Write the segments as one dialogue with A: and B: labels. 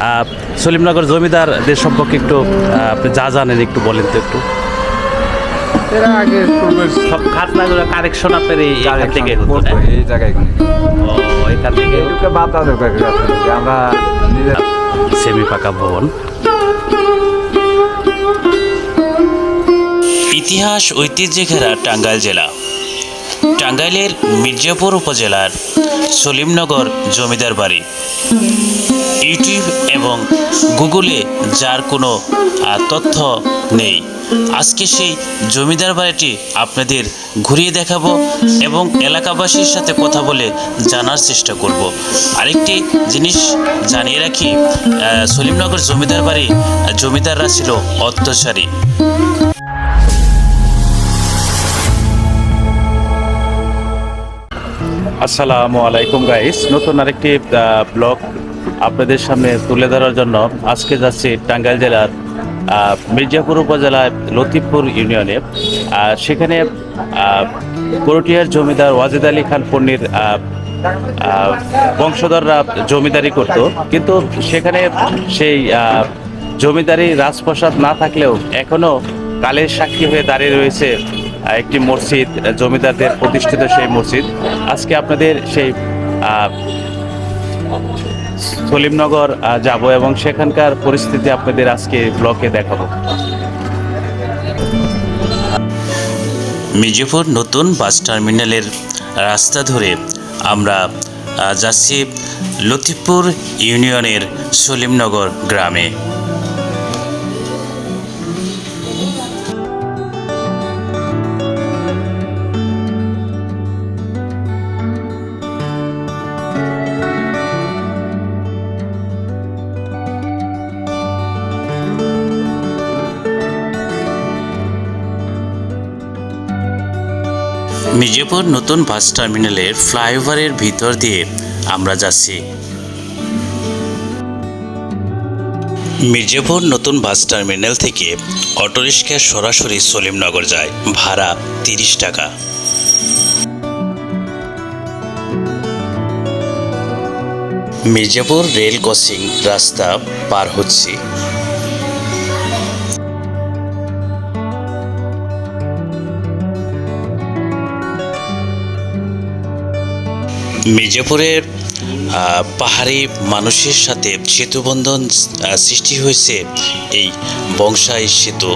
A: আহ, সলিমনগর জমিদারদের সম্পর্কে একটু আপনি যা জানেন একটু বলেন তো একটু।
B: এরা আগে
A: সব কারেকশন আপনার এই এখান থেকে হতো?
B: এই জায়গায়
A: ও এখান থেকে?
B: দরকার আমরা নিজের
A: সেমি পাকা ভবন।
C: ইতিহাস ঐতিহ্যে ঘেরা টাঙ্গাইল জেলা। টাঙ্গাইলের মির্জাপুর উপজেলার সলিমনগর জমিদার বাড়ি। ইউটিউব এবং গুগলে যার কোনো তথ্য নেই। আজকে সেই জমিদার বাড়িটি আপনাদের ঘুরিয়ে দেখাবো এবং এলাকাবাসীর সাথে কথা বলে জানার চেষ্টা করব। আরেকটি জিনিস জানিয়ে রাখি সলিমনগর জমিদার বাড়ি জমিদাররা ছিল অত্যাচারী।
A: আসসালামু আলাইকুম গাইস নতুন আরেকটি ব্লগ আপনাদের সামনে তুলে ধরার জন্য আজকে যাচ্ছি টাঙ্গাইল জেলার মির্জাপুর উপজেলার লতিফপুর ইউনিয়নে। সেখানে করটিয়ার জমিদার ওয়াজিদ আলী খান পন্নির বংশধররা জমিদারি করত। কিন্তু সেখানে সেই জমিদারি রাজপ্রাসাদ না থাকলেও এখনও কালের সাক্ষী হয়ে দাঁড়িয়ে রয়েছে একটি মসজিদ, জমিদারদের প্রতিষ্ঠিত সেই মসজিদ। আজকে আপনাদের সেই সলিমনগর যাব এবং সেখানকার পরিস্থিতি আপনাদের আজকে ব্লকে দেখাবো।
C: মির্জাপুর নতুন বাস টার্মিনালের রাস্তা ধরে আমরা যাচ্ছি লতিফপুর ইউনিয়নের সলিমনগর গ্রামে। মির্জাপুর নতুন বাস টার্মিনালের ফ্লাইওভারের ভিতর দিয়ে আমরা যাচ্ছি। মির্জাপুর নতুন বাস টার্মিনাল থেকে অটোরিক্সা সরাসরি সলিমনগর যায়, ভাড়া তিরিশ টাকা। মির্জাপুর রেল ক্রসিং রাস্তা পার হচ্ছি। মির্জাপুরের পাহাড়ি মানুষের সাথে সেতুবন্ধন সৃষ্টি হয়েছে এই বংশাই সেতু।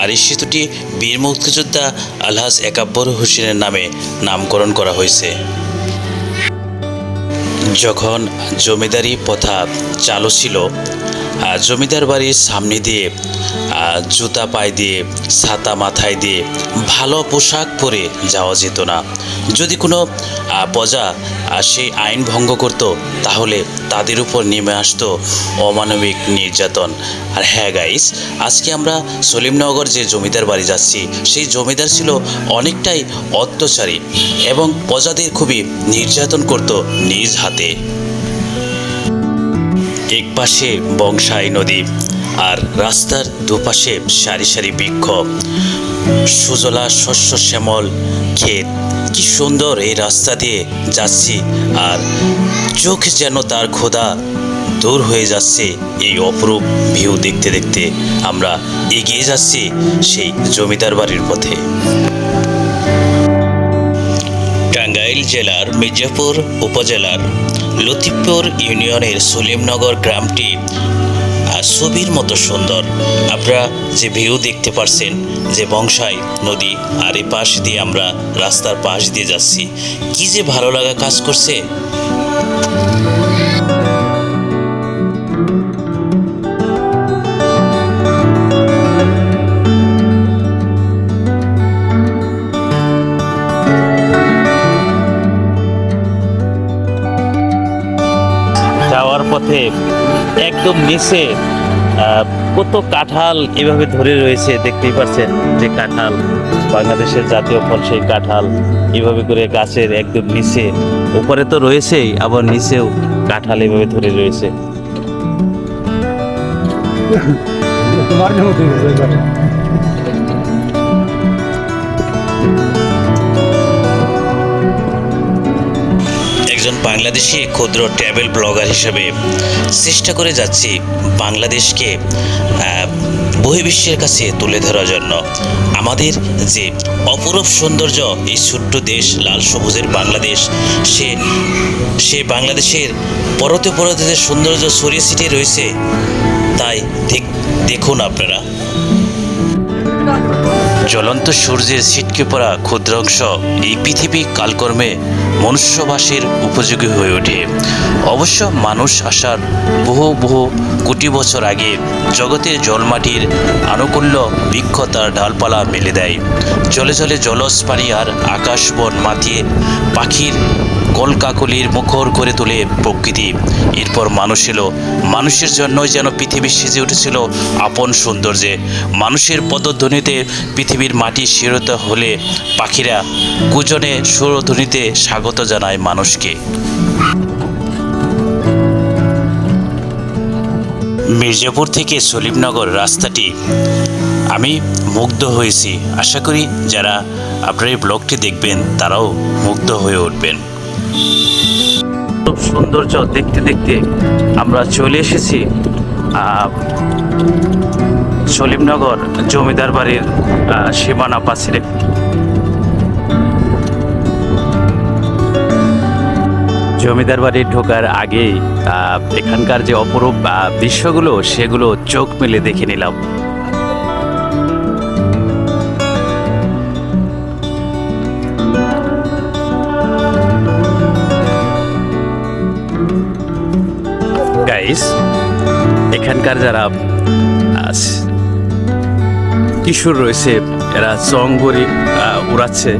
C: আর এই সেতুটি বীর মুক্তিযোদ্ধা আলহাজ একাব্বর হোসেনের নামে নামকরণ করা হয়েছে। যখন জমিদারি প্রথা চালু ছিল জমিদার বাড়ির সামনে দিয়ে জুতা পায়ে দিয়ে, ছাতা মাথায় দিয়ে ভালো পোশাক পরে যাওয়া যেত না। যদি কোনো প্রজা সেই আইন ভঙ্গ করত, তাহলে তাদের উপর নেমে আসতো অমানবিক নির্যাতন। আর হ্যাঁ গাইস আজকে আমরা সলিমনগর যে জমিদার বাড়ি যাচ্ছি, সেই জমিদার ছিল অনেকটাই অত্যাচারী এবং প্রজাদের খুবই নির্যাতন করত নিজ হাতে। এক পাশে বংশাই নদী আর রাস্তার দুপাশে সারি সারি বৃক্ষ। সুজলা শস্য শ্যামল ক্ষেত কি সুন্দর এই রাস্তা দিয়ে যাচ্ছি আর চোখ যেন তার খোদা দূর হয়ে যাচ্ছে এই অপরূপ ভিউ দেখতে দেখতে আমরা এগিয়ে যাচ্ছি সেই জমিদার বাড়ির পথে। টাঙ্গাইল জেলার মির্জাপুর উপজেলার লতিফপুর ইউনিয়নের সলিমনগর গ্রামটি ছবির মতো সুন্দর। আপনারা যে ভিউ দেখতে পারছেন, যে বংশাই নদী আর এই পাশ দিয়ে আমরা রাস্তার পাশ দিয়ে যাচ্ছি, কি যে ভালো লাগা কাজ করছে।
A: একদম নিচে কত কাঁঠাল এভাবে ধরে রয়েছে, দেখতেই পাচ্ছেন যে কাঁঠাল। বাংলাদেশের জাতীয় ফল সেই কাঁঠাল, এভাবে করে গাছের একদম নিচে। উপরে তো রয়েছেই, আবার নিচেও কাঁঠাল এভাবে ধরে রয়েছে।
C: বাংলাদেশি ক্ষুদ্র ট্রাভেল ব্লগার হিসেবে চেষ্টা করে যাচ্ছি বাংলাদেশকে বহির্বিশ্বের কাছে তুলে ধরার জন্য। আমাদের যে অপরূপ সৌন্দর্য, এই ছোট্ট দেশ, লাল সবুজের বাংলাদেশ, সে সে বাংলাদেশের পরতে পরতে যে সৌন্দর্য ছড়িয়ে ছিটিয়ে রয়েছে, তাই দেখ- দেখুন আপনারা। জ্বলন্ত সূর্যের ছিটকে পড়া ক্ষুদ্র অংশ এই পৃথিবী কালকর্মে মনুষ্যবাসীর উপযোগী হয়ে ওঠে। অবশ্য মানুষ আসার বহু বহু কোটি বছর আগে জগতের জলমাটির আনুকূল্য বৃক্ষ তার ডালপালা মেলে দেয়। জলে জলে জলজ পানি আর আকাশ বন মাতিয়ে পাখির কলকাকলির মুখর করে তোলে প্রকৃতি। এরপর মানুষ এলো। মানুষের জন্যই যেন পৃথিবী সেজে উঠেছিল আপন সৌন্দর্যে। মানুষের পদধ্বনিতে পৃথিবীর মাটি শিরত হলে পাখিরা কুজনে সুরধ্বনিতে স্বাগত জানায় মানুষকে। মির্জাপুর থেকে সলিমনগর রাস্তাটি আমি মুগ্ধ হয়েছি। আশা করি যারা আপনার এই ব্লগটি দেখবেন, তারাও মুগ্ধ হয়ে উঠবেন। খুব সৌন্দর্য দেখতে দেখতে আমরা চলে এসেছি সলিমনগর জমিদার বাড়ির সীমানা পাশে জমিদার বাড়ি ঢোকার আগে এখানকার যে অপরূপ দৃশ্যগুলো, সেগুলো চোখ মেলে দেখে নিলাম। গাইস এখানকার যারা কিশোর রয়েছে, এরা চঙ্গরি উড়াচ্ছে,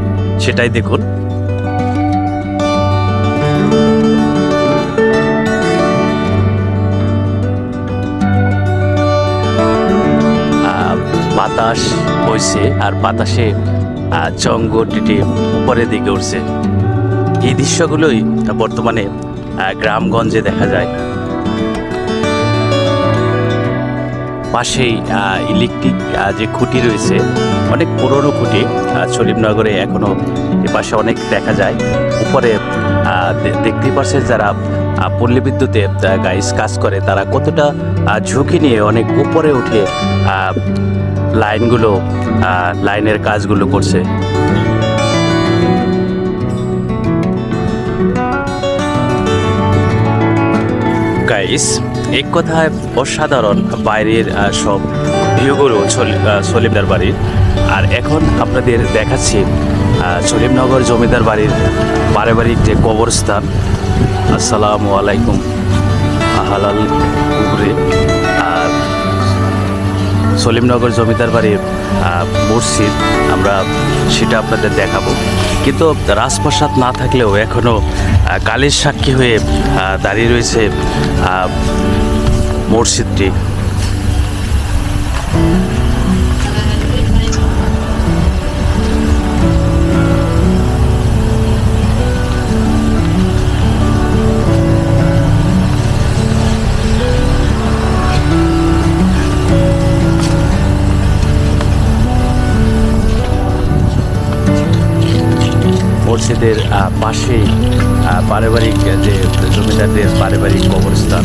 C: সেটাই দেখুন। বাতাস বইছে, আর বাতাসে চঙ্গটিটি উপরের দিকে উঠছে এই দৃশ্যগুলোই বর্তমানে গ্রামগঞ্জে দেখা যায়। পাশেই ইলেকট্রিক যে খুঁটি রয়েছে অনেক পুরনো খুঁটি আহ, সলিমনগরে এখনও এ পাশে অনেক দেখা যায়। উপরে আহ, দে- দেখতেই পারছেন যারা পল্লী বিদ্যুতে গাইস কাজ করে তারা কতটা ঝুঁকি নিয়ে অনেক উপরে উঠে লাইনগুলো লাইনের কাজগুলো করছে। গাইস এক কথায় অসাধারণ বাইরের সব ভিউগুলো সলি- সলিমদার বাড়ির। আর এখন আপনাদের দেখাচ্ছি সলিমনগর জমিদার বাড়ির পারিবারিক যে কবরস্থান। আসসালামু আলাইকুম। হালাল কুবরে। আর সলিমনগর জমিদার বাড়ির মসজিদ, আমরা সেটা আপনাদের দেখাবো। কিন্তু রাজপ্রাসাদ না থাকলেও এখনও কালের সাক্ষী হয়ে দাঁড়িয়ে রয়েছে মসজিদটি। মসজিদের পাশেই পারিবারিক যে জমিদারদের পারিবারিক কবরস্থান।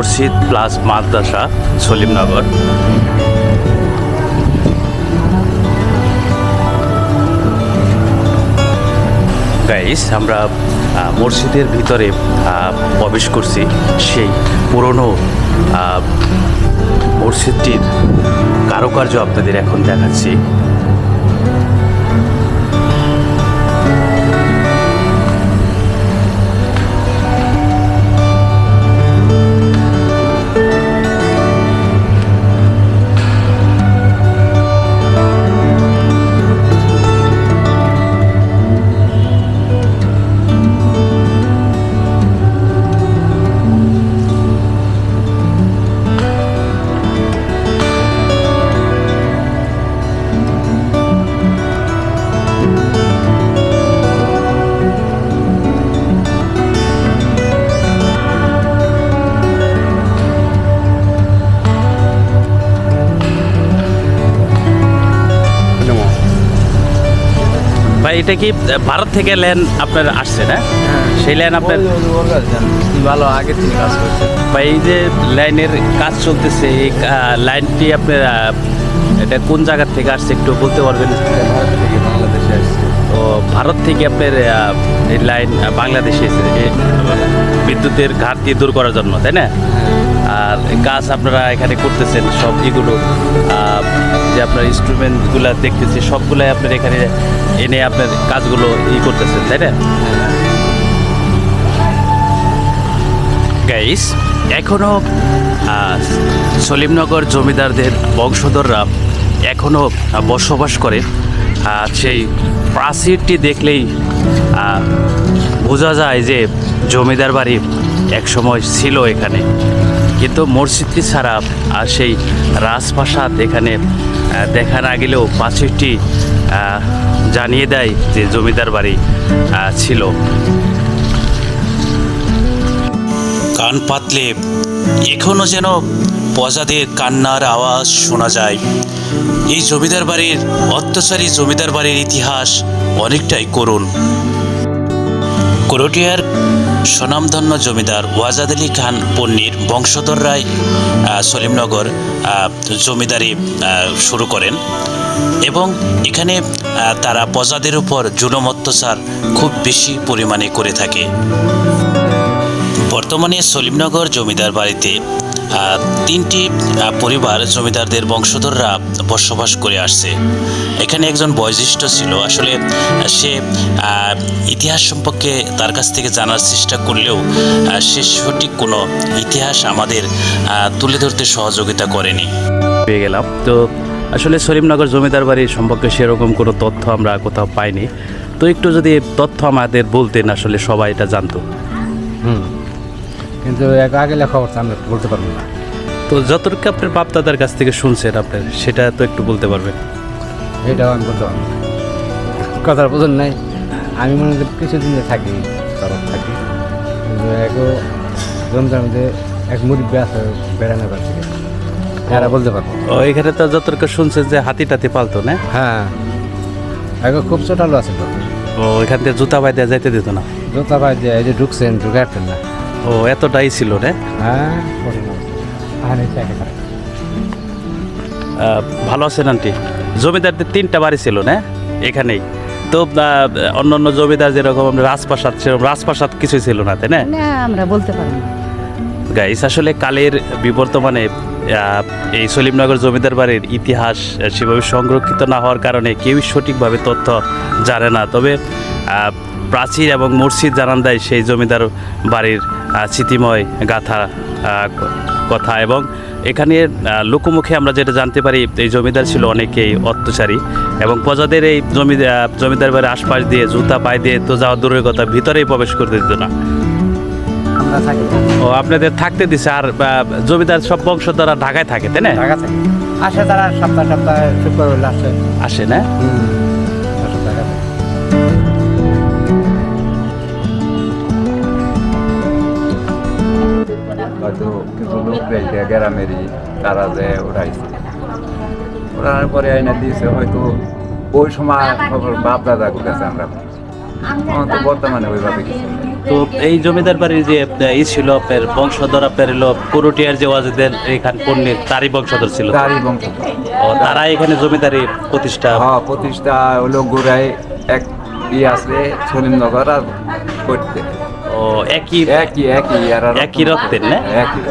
C: মসজিদ প্লাস মাদ্রাসা, সলিমনগর। গাইস আমরা মসজিদের ভিতরে প্রবেশ করছি। সেই পুরনো মসজিদটির কারুকার্য আপনাদের এখন দেখাচ্ছি। এটা কি ভারত থেকে ল্যান্ড আপনার আসছে না? সেই লাইন আপনার
B: ভালো আগে থেকে কাজ করছে
C: বা এই যে লাইনের কাজ চলতেছে এই লাইনটি আপনার এটা কোন জায়গা থেকে আসছে একটু বলতে পারবেন?
B: বাংলাদেশে আসছে।
C: তো ভারত থেকে আপনার এই লাইন বাংলাদেশে এসেছে এই বিদ্যুতের ঘাটতি দূর করার জন্য তাই না? আর কাজ আপনারা এখানে করতেছেন সব এগুলো। যে আপনার ইনস্ট্রুমেন্টগুলো দেখতেছি, সবগুলাই আপনার এখানে এনে আপনার কাজগুলো ই করতেছেন, তাই না? গাইস এখনও সলিমনগর জমিদারদের বংশধররা এখনও বসবাস করে। সেই প্রাচীরটি দেখলেই বোঝা যায় যে জমিদার বাড়ি একসময় ছিল এখানে। কিন্তু মসজিদটি ছাড়া আর সেই রাজপ্রাসাদ এখানে আহ, দেখা না গেলেও প্রাচীরটি জানিয়ে দেয় যে জমিদার বাড়ি ছিল।
D: কান পাতলে এখনও যেন প্রজাদের কান্নার আওয়াজ শোনা যায়। এই জমিদার বাড়ির অত্যাচারী জমিদার বাড়ির ইতিহাস অনেকটাই করুণ। করটিয়ার স্বনামধন্য জমিদার ওয়াজাদ আলী খান পন্নির বংশধর রায় সলিমনগর জমিদারি শুরু করেন। এবং এখানে তারা প্রজাদের উপর জুলম অত্যাচার খুব বেশি পরিমাণে করে থাকে। বর্তমানে সলিমনগর জমিদার বাড়িতে তিনটি পরিবার জমিদারদের বংশধররা বসবাস করে আসছে। এখানে একজন বয়োজ্যেষ্ঠ ছিল। আসলে সে ইতিহাস সম্পর্কে তার কাছ থেকে জানার চেষ্টা করলেও সে সঠিক কোনো ইতিহাস আমাদের তুলে ধরতে সহযোগিতা করেনি।
C: পেয়ে গেলাম। তো আসলে সলিমনগর জমিদার বাড়ির সম্পর্কে সেরকম কোনো তথ্য আমরা কোথাও পাইনি। তো একটু যদি তথ্য আমাদের বলতেন আসলে সবাই এটা জানতো।
B: হুম। কিন্তু এক আগে লেখা খবর আমরা বলতে পারব না।
C: তো যতটুকু আপনার বাপদাদার কাছ থেকে শুনছেন আপনার সেটা তো একটু বলতে পারবেন।
B: এটাও আমি বলতে পারব না। কথার বোঝেন নাই। আমি মনে করি কিছুদিন থাকি তরফ থাকি। কিন্তু একও রমজান মধ্যে এক মুরব্বী আছে বেড়ানো পারছে এরা বলতে পারব
C: ও এখানে তো যতটুকু শুনছেন যে হাতি টাতি পালতো না?
B: হ্যাঁ। আগে খুব ছোটালো আছে তো।
C: ও এখান থেকে জুতা বাই দেওয়া যাইতে দিত না।
B: জোতা ভাই যে এই যে ঢুকছেন ঢুকে না।
C: ও এতটাই ছিল না?
B: হ্যাঁ
C: ভালো আছেন আন্টি? জমিদারদের তিনটা বাড়ি ছিল না? এখানেই। তো অন্য অন্য জমিদার যেরকম আমরা রাজপ্রাসাদ সেরকম রাজপ্রাসাদ কিছুই ছিল না তাই না?
E: আমরা বলতে পারি
C: গাইস আসলে কালের বিবর্তমানে এই সলিমনগর জমিদার বাড়ির ইতিহাস সেভাবে সংরক্ষিত না হওয়ার কারণে কেউই সঠিকভাবে তথ্য জানে না। তবে আহ, প্রাচীর এবং মসজিদ জানান দেয় সেই জমিদার বাড়ির স্মৃতিময় গাথা কথা এবং এখানে লোকমুখে আমরা যেটা জানতে পারি এই জমিদার ছিল অনেকেই অত্যাচারী এবং প্রজাদের এই জমি জমিদার বাড়ির আশপাশ দিয়ে জুতা পায়ে দিয়ে তো যাওয়া দূরের কথা ভিতরেই প্রবেশ করতে দিত না। ও আপনাদের থাকতে দিছে আর জমিদার সব বংশ তারা ঢাকায় থাকে তাই না?
B: ঢাকা থাকি। আসে তারা সপ্তাহ সপ্তাহে শুক্রবার আসে।
C: আসে না?
B: হয়তো কিছু লোক রয়েছে গ্রামেরই তারা যে উড়াইছে। উড়ানোর পরে আইনা দিয়েছে হয়তো ওই সময় খবর বাপ দাদা কাছে আমরা। তো বর্তমানে ওইভাবে কিছু
C: তো এই জমিদার বাড়ির যে ই ছিল আপনার বংশধর আপনার হলো পুরুটিয়ার যে ওয়াজেদের এখান পণ্যের তারই বংশধর ছিল।
B: তারই বংশ
C: ও তারা এখানে জমিদারি প্রতিষ্ঠা
B: হ্যাঁ প্রতিষ্ঠা হলো গোড়ায় এক ই আছে সলিমনগর আর করতে
C: ও একই
B: একই একই
C: একই রক্তের না
B: একই।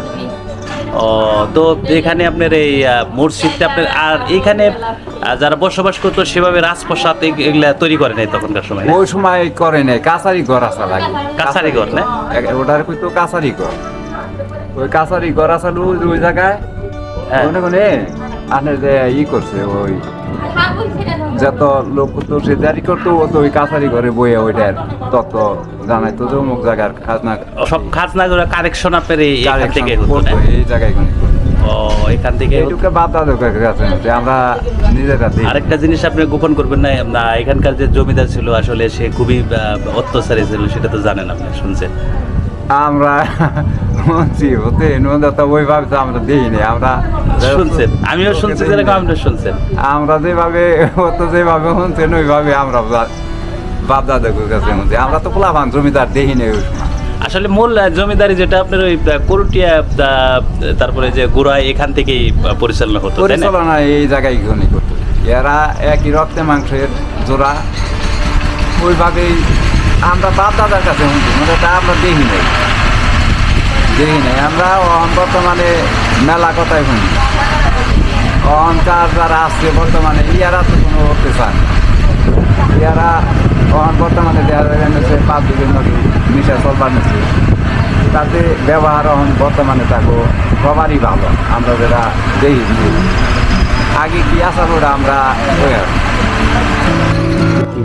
C: ও তো এখানে আপনার এই মসজিদটা আপনার আর এখানে যারা বসবাস করতো সেভাবে রাজপ্রাসাদ এগ- এগুলা তৈরি করে নাই তখনকার সময়
B: ওই সময় করে নাই কাছারি ঘর আসা লাগে
C: কাছারি ঘর না?
B: ওটার কইতো কাছারি ঘর ওই কাছারি ঘর আসালু ওই জায়গায়
C: হ্যাঁ।
B: মনে মনে আনে যে ই করছে ওই যত লোক তো সে জারি করতো ও তো ওই কাছারি ঘরে বইয়ে ওইটার তত জানাইতো যে অমুক জায়গার খাজনা
C: সব খাজনাগুলো কারেকশন আপনার এই থেকে
B: জায়গায়
C: ও এখান থেকে
B: বাপ কাছে যে আমরা নিজেরা
C: আরেকটা জিনিস আপনি গোপন করবেন না না এখানকার যে জমিদার ছিল আসলে সে খুবই অত্যাচারী ছিল সেটা তো জানেন আপনি শুনছেন।
B: আমরা শুনছি হতে নদা তো ওইভাবে তো আমরা দিইনি আমরা
C: শুনছেন। আমিও শুনছি যেরকম আপনি শুনছেন।
B: আমরা যেভাবে ও তো যেভাবে শুনছেন ওইভাবে আমরা বাপ দাদাদের কাছে মধ্যে আমরা তো পোলাপান জমিদার দেখি নেই ওই সময়।
C: আসলে মূল জমিদারি যেটা আপনার ওই করুটিয়া তারপরে যে গোড়ায় এখান থেকেই পরিচালনা হতো
B: পরিচালনা এই জায়গায় ঘনি করতো এরা একই রক্তে মাংসের জোড়া। ওইভাবেই আমরা বাপ দাদার কাছে শুনছি মানে তা আমরা দেখি নাই। দেখি নাই, আমরা অহন বর্তমানে মেলা কথাই শুনি। অহংকার যারা আসছে বর্তমানে, ইয়ারা তো কোনো করতে চান। ইয়ারা অহন বর্তমানে দেওয়া পাঁচ বিভিন্ন মিশা চলবার নিচ্ছে তাতে ব্যবহার অহন বর্তমানে থাকো সবারই ভালো, আমরা যারা দেখি আগে কি আসার ওরা আমরা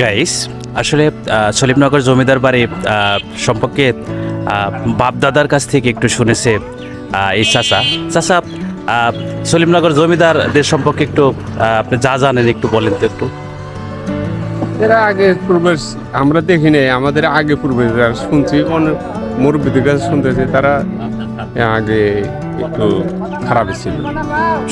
C: গাইস আসলে সলিমনগর জমিদার বাড়ি সম্পর্কে বাপদাদার কাছ থেকে একটু শুনেছে এই চাচা। চাচা সলিমনগর জমিদারদের সম্পর্কে একটু আপনি যা জানেন একটু বলেন তো একটু।
F: এরা আগে পূর্বের আমরা দেখি নাই, আমাদের আগে পূর্বে শুনছি, অনেক মুরব্বীদের কাছে শুনতেছি, তারা আগে একটু খারাপই ছিল।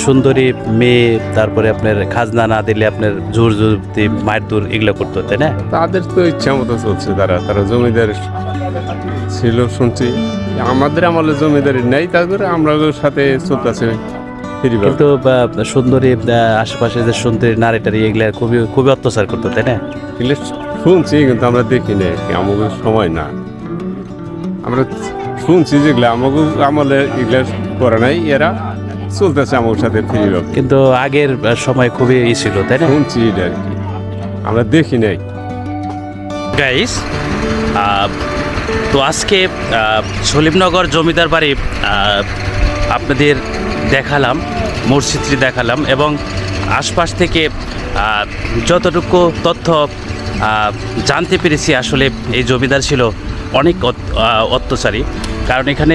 C: সুন্দরী মেয়ে তারপরে আপনার খাজনা না দিলে আপনার জোর জুরতি মায়ের দূর এগুলো করতো তাই না?
F: তাদের তো ইচ্ছা মতো চলছে তারা তারা জমিদার ছিল শুনছি। আমাদের আমলে জমিদারি নেই তাদের আমরা ওর সাথে চলতেছে
C: কিন্তু সুন্দরী আশেপাশে যে সুন্দরী নারী টারি এগুলো খুবই খুবই অত্যাচার করতো তাই না?
F: শুনছি কিন্তু আমরা দেখি নাই আমাদের সময় না। আমরা শুনছি যেগুলো আমাকে আমলে এগুলো করে নাই এরা চলতেছে আমার সাথে ফ্রিভাবে
C: কিন্তু আগের সময় খুবই ই ছিল তাই না?
F: শুনছি এটা আর কি। আমরা দেখি নাই।
C: গাইস তো আজকে সলিমনগর জমিদার বাড়ি আপনাদের দেখালাম মসজিদটি দেখালাম এবং আশপাশ থেকে যতটুকু তথ্য জানতে পেরেছি আসলে এই জমিদার ছিল অনেক অত্যাচারী। কারণ এখানে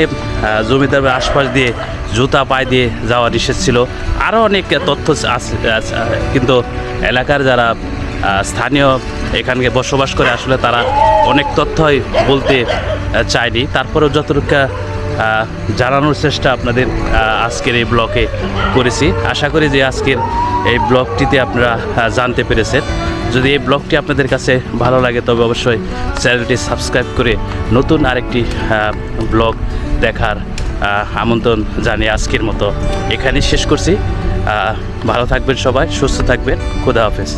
C: জমিদার আশপাশ দিয়ে জুতা পায়ে দিয়ে যাওয়া নিষেধ ছিল। আরও অনেক তথ্য কিন্তু এলাকার যারা স্থানীয় এখানে বসবাস করে, আসলে তারা অনেক তথ্যই বলতে চায়নি। তারপরেও যতটুকু জানানোর চেষ্টা আপনাদের আজকের এই ব্লকে করেছি। আশা করি যে আজকের এই ব্লগটিতে আপনারা জানতে পেরেছেন। যদি এই ব্লগটি আপনাদের কাছে ভালো লাগে, তবে অবশ্যই চ্যানেলটি সাবস্ক্রাইব করে নতুন আরেকটি ব্লগ দেখার আমন্ত্রণ জানিয়ে আজকের মতো এখানেই শেষ করছি। ভালো থাকবেন সবাই, সুস্থ থাকবেন। খুদা হাফেজ।